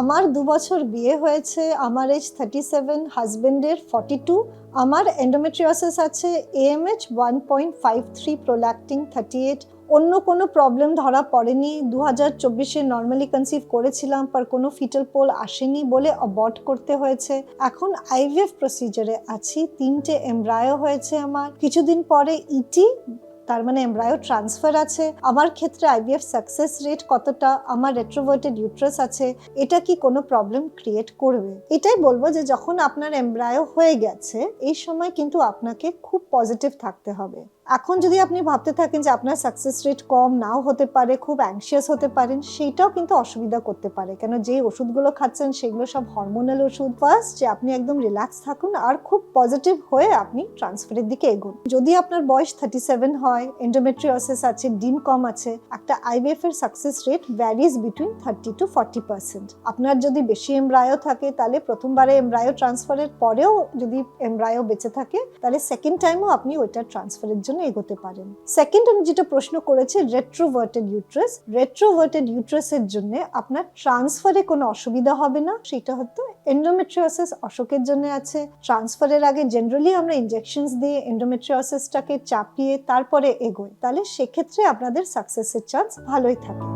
আমার দু বছর বিয়ে হয়েছে, আমার এজ থার্টি সেভেন হাজবেন্ডের ফর্টি টু আমার এন্ডোমেট্রিয়াসিস আছে AMH one point five three prolactin thirty eight অন্য কোনো প্রবলেম ধরা পড়েনি দু হাজার চব্বিশে নর্মালি কনসিভ করেছিলাম পর কোনো ফিটাল পোল আসেনি বলে অবর্ট করতে হয়েছে। এখন আইভিএফ প্রসিজারে আছি, তিনটে এমব্রায়ো হয়েছে আমার। কিছুদিন পরে ইটি তার মানে এমব্রায়ো ট্রান্সফার আছে। আমার ক্ষেত্রে আইভিএফ সাকসেস রেট কতটা? আমার রেট্রোভার্টেড ইউট্রাস আছে। এটা কি কোনো প্রবলেম ক্রিয়েট করবে? এটাই বলব যে যখন আপনার এমব্রায়ো হয়ে গেছে, এই সময় কিন্তু আপনাকে খুব পজিটিভ থাকতে হবে। এখন যদি আপনি ভাবতে থাকেন যে আপনার সাকসেস রেট কম নাও হতে পারে, খুব অ্যাংশিয়াস হতে পারেন, সেইটাও কিন্তু অসুবিধা করতে পারে। কেন যেই ওষুধগুলো খাচ্ছেন, সেগুলো সব হরমোনাল ওষুধ ফার্স্ট যে আপনি একদম রিল্যাক্স থাকুন আর খুব পজিটিভ হয়ে আপনি ট্রান্সফারের দিকে এগোন। যদি আপনার বয়স থার্টি সেভেন হয় এন্ডোমেট্রিওসিস আছে, ডিম কম আছে, একটা আইভিএফ এর success rate varies between thirty two forty percent আপনার যদি বেশি এমব্রায়ো থাকে, তাহলে প্রথমবারে এমব্রায়ো ট্রান্সফারের পরেও যদি এমব্রায়ো বেঁচে থাকে, তাহলে সেকেন্ড টাইমও আপনি ওইটা ট্রান্সফারের জন্য এগোতে পারেন। সেকেন্ড আমি যেটা প্রশ্ন করেছি রেট্রোভার্টেড ইউট্রাস রেট্রোভার্টেড ইউট্রাসের জন্য আপনার ট্রান্সফারে কোনো অসুবিধা হবে না। সেটা হয়তো এন্ডোমেট্রিওসিস অসুখের জন্য আছে। ট্রান্সফারের আগে জেনারেলি আমরা ইনজেকশনস দিয়ে এন্ডোমেট্রিওসিসটাকে চাপিয়ে তারপরে এগোয় তাহলে সেক্ষেত্রে আপনাদের সাকসেসের চান্স ভালোই থাকে।